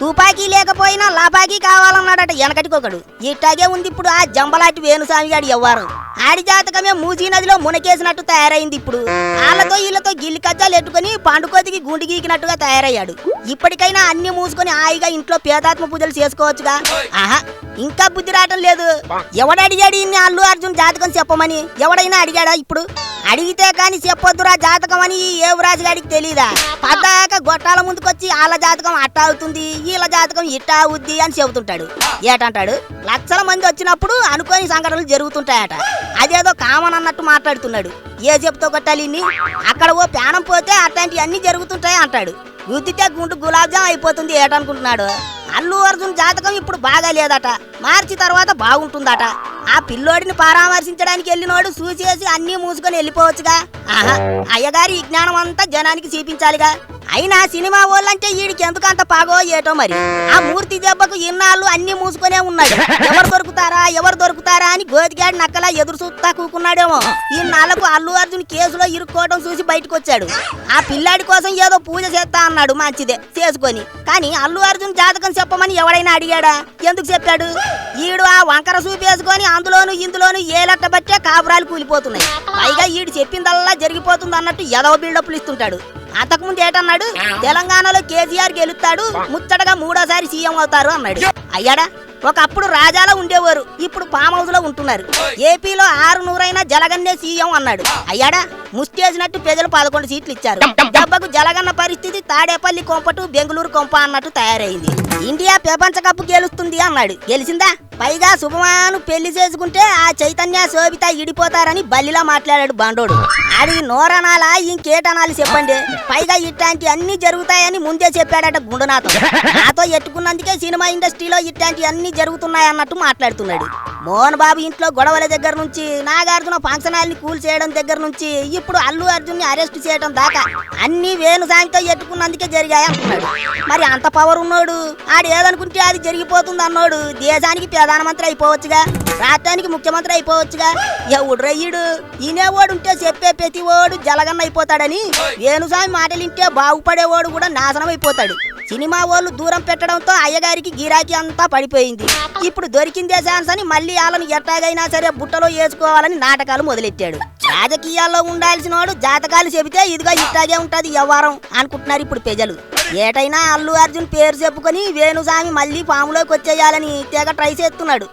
తుపాకీ లేకపోయినా లాపాకీ కావాలన్నాడట వెనకటికొకడు. ఇట్టాగే ఉంది ఇప్పుడు ఆ జంబలాటి వేణుస్వామి గారి ఎవ్వరం ఆడి జాతకమే మూసీ నదిలో మునకేసినట్టు తయారైంది ఇప్పుడు. వాళ్ళతో వీళ్ళతో గిల్లి కజ్జాలు ఎట్టుకుని పండుకోతికి గుండి గీకినట్టుగా తయారయ్యాడు. ఇప్పటికైనా అన్ని మూసుకొని హాయిగా ఇంట్లో పేదాత్మ పూజలు చేసుకోవచ్చుగా? ఆహా ఇంకా బుద్ధి రావటం లేదు. ఎవడడిగాడు ఇన్ని అల్లు అర్జున్ జాతకం చెప్పమని? ఎవడైనా అడిగాడా ఇప్పుడు? అడిగితే కాని చెప్పొద్దురా జాతకం అని ఈ ఏవరాజు గారికి తెలీదా? పద్దాక గొట్టాల ముందుకొచ్చి వాళ్ళ జాతకం అట్టా అవుతుంది వీళ్ళ జాతకం ఇట్టా అవుద్ది అని చెబుతుంటాడు. ఏటంటాడు? లక్షల మంది వచ్చినప్పుడు అనుకోని సంఘటనలు జరుగుతుంటాయట. అదేదో కామన్ అన్నట్టు మాట్లాడుతున్నాడు. ఏ చెప్తో కొట్టాలి అక్కడ ఓ ప్రాణం పోతే అట్లాంటివి అన్ని జరుగుతుంటాయి అంటాడు. గుద్దితే గుండు గులాబ్జామ్ అయిపోతుంది ఏటనుకుంటున్నాడు. అల్లు అర్జున్ జాతకం ఇప్పుడు బాగా లేదట. మార్చి తర్వాత బాగుంటుందట. ఆ పిల్లోడిని పరామర్శించడానికి వెళ్ళినోడు చూసేసి అన్నీ మూసుకొని వెళ్ళిపోవచ్చుగా. ఆహా అయ్యగారి ఈ జ్ఞానం అంతా జనానికి చూపించాలిగా. అయినా సినిమా వాళ్ళంటే వీడికి ఎందుకు అంత పాగో ఏటో మరి? ఆ మూర్తి దెబ్బకు ఇన్నాళ్ళు అన్ని మూసుకొనే ఉన్నాడు. ఎవరు దొరుకుతారా ఎవరు దొరుకుతారా అని గోతిగాడి నక్కలా ఎదురు చూస్తా కూకున్నాడేమో. ఇన్నాళ్ళకు అల్లు అర్జున్ కేసులో ఇరుక్కోవడం చూసి బయటకు వచ్చాడు ఆ పిల్లాడి కోసం ఏదో పూజ చేస్తా అన్నాడు మంచిదే చేసుకొని. కానీ అల్లు అర్జున్ జాతకం చెప్పమని ఎవడైనా అడిగాడా? ఎందుకు చెప్పాడు? ఈడు ఆ వంకర చూపేసుకొని అందులోను ఇందులోను ఏలట్ట బట్టే కాపురాలు కూలిపోతున్నాయి. పైగా ఈడు చెప్పిందల్లా జరిగిపోతుంది అన్నట్టు ఎదవ బిల్డప్లు ఇస్తుంటాడు. అంతకుముందు ఏటన్నాడు? తెలంగాణలో కేసీఆర్ గెలుస్తాడు ముచ్చటగా మూడోసారి సీఎం అవుతారు అన్నాడు. అయ్యాడా? ఒకప్పుడు రాజాలో ఉండేవారు ఇప్పుడు ఫామ్ హౌస్లో ఉంటున్నారు ఏపీలో ఆరు నూరైనా జలగన్నే సీఎం అన్నాడు. అయ్యాడా? ముష్టేసినట్టు ప్రజలు పదకొండు సీట్లు ఇచ్చారు. దెబ్బకు జలగన్న పరిస్థితి తాడేపల్లి కొంపటు బెంగళూరు కొంప అన్నట్టు తయారైంది. ఇండియా ప్రపంచ కప్ గెలుస్తుంది అన్నాడు. గెలిచిందా? పైగా శుభమాను పెళ్ళి చేసుకుంటే ఆ చైతన్య శోభిత ఇడిపోతారని బల్లిలా మాట్లాడాడు బండోడు. అది నోరనాలా ఇంకేటనాలి చెప్పండి? పైగా ఇట్లాంటి అన్ని జరుగుతాయని ముందే చెప్పాడట గుండునాథం. నాతో ఎట్టుకున్నందుకే సినిమా ఇండస్ట్రీలో ఇట్లాంటి అన్ని జరుగుతున్నాయి అన్నట్టు మాట్లాడుతున్నాడు. మోహన్ బాబు ఇంట్లో గొడవల దగ్గర నుంచి నాగార్జున ఫంక్షన్ హాల్ని కూల్ చేయడం దగ్గర నుంచి ఇప్పుడు అల్లు అర్జున్ని అరెస్ట్ చేయడం దాకా అన్ని వేణు సాయంతో ఎట్టుకున్నందుకే జరిగాయి అంటున్నాడు. మరి అంత పవర్ ఉన్నాడు ఆడు ఏదనుకుంటే అది జరిగిపోతుంది అన్నాడు దేశానికి ప్రధానమంత్రి అయిపోవచ్చుగా రాష్ట్రానికి ముఖ్యమంత్రి అయిపోవచ్చుగా. ఎవడు రయ్యుడు ఈనేవాడు ఉంటే చెప్పే ప్రతి ఓడు జలగన్న అయిపోతాడని వేణుస్వామి మాటలింటే బాగుపడేవాడు కూడా నాశనం అయిపోతాడు సినిమా వాళ్ళు దూరం పెట్టడంతో అయ్యగారికి గిరాకీ అంతా పడిపోయింది. ఇప్పుడు దొరికిందే ఛాన్స్ అని మళ్ళీ వాళ్ళని ఎట్టాగైనా సరే బుట్టలో వేసుకోవాలని నాటకాలు మొదలెట్టాడు. రాజకీయాల్లో ఉండాల్సిన వాడు జాతకాలు చెబితే ఇదిగో ఇట్టాగే ఉంటది వ్యవహారం అనుకుంటున్నారు ఇప్పుడు ప్రజలు. ఏటైనా అల్లు అర్జున్ పేరు చెప్పుకొని వేణుస్వామి మళ్ళీ ఫామ్లోకి వచ్చేయాలని తెగ ట్రై చేస్తున్నాడు.